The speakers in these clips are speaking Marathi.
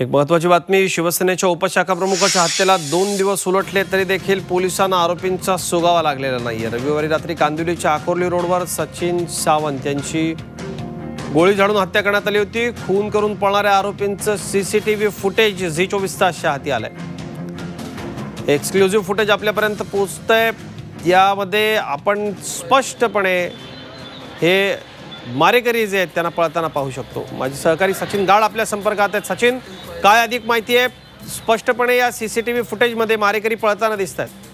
एक महत्वाची बातमी शिवसेनेच्या उपशाखा प्रमुखाच्या हत्येला दोन दिवस उलटले तरी देखील पोलिसांना आरोपींचा सुगावा लागलेला नाहीये. रविवारी रात्री कांदिवलीच्या आकोर्ली रोडवर सचिन सावंत यांची गोळी झाडून हत्या करण्यात आली होती. खून करून पळणाऱ्या आरोपींचं सीसीटीव्ही फुटेज झी चोवीस तासच्या हाती आलंय. एक्सक्लुझिव्ह फुटेज आपल्यापर्यंत पोचतंय. यामध्ये आपण स्पष्टपणे हे मारेकरी जे आहेत त्यांना पळताना पाहू शकतो. माझे सहकारी सचिन गाड आपल्या संपर्कात आहेत. सचिन काय अधिक माहिती आहे? स्पष्टपणे या सीसीटीव्ही फुटेजमध्ये मारेकरी पळताना दिसत आहेत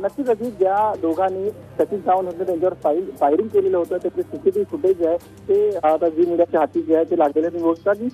नक्कीच अगदी ज्या दोघांनी सचिन सावंत होते त्यांच्यावर फायरिंग केलेलं होतं त्याचे सीसीटीव्ही फुटेज जे आहे ते आता जी मीडियाच्या हाती जे आहे ते लागलेले. तुम्ही बघता की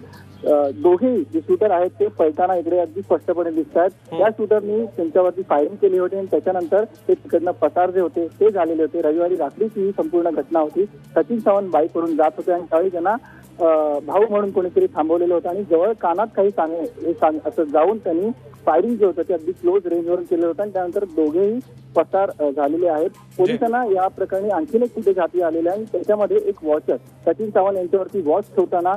दोघेही जे शूटर आहेत ते पळताना इकडे अगदी स्पष्टपणे दिसत आहेत त्या शूटरनी त्यांच्यावरती फायरिंग केली होती आणि त्याच्यानंतर ते तिकडनं पसार जे होते ते झालेले होते. रविवारी रात्रीची ही संपूर्ण घटना होती. सचिन सावंत बाईकवरून जात होते आणि त्यावेळी त्यांना भाऊ म्हणून कोणीतरी थांबवलेलं होतं आणि जवळ कानात काही सांगे हे सांग असं जाऊन त्यांनी फायरिंग जे होतं ते अगदी क्लोज रेंजवरून केलं होतं आणि त्यानंतर दोघेही पसार झालेले आहेत. पोलिसांना या प्रकरणी आणखीन एक फुटेज हाती आलेले आहे आणि त्याच्यामध्ये एक वॉचर सचिन सावंत यांच्यावरती वॉच ठेवताना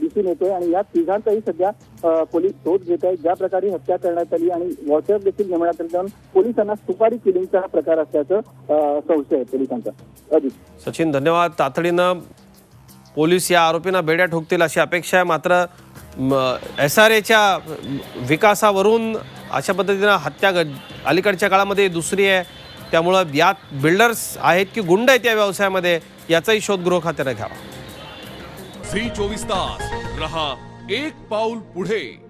दिसून येतोय आणि या तिघांचाही सध्या पोलीस शोध घेत आहेत. ज्या प्रकारे हत्या करण्यात आली आणि वॉचर देखील नेमण्यात आले जाऊन पोलिसांना सुपारी किलिंगचा प्रकार असल्याचं संशय आहे पोलिसांचा. अजित. सचिन धन्यवाद. तातडीनं पोलीस या आरोपींना बेड्या ठोकतील अशी अपेक्षा आहे. मात्र एस आर एच्या विकासावरून अशा पद्धतीनं हत्या अलीकडच्या काळामध्ये दुसरी आहे. त्यामुळं यात बिल्डर्स आहेत की गुंड आहेत या व्यवसायामध्ये याचाही शोध गृह खात्यानं घ्यावा. झी चोवीस तास. रहा एक पाऊल पुढे.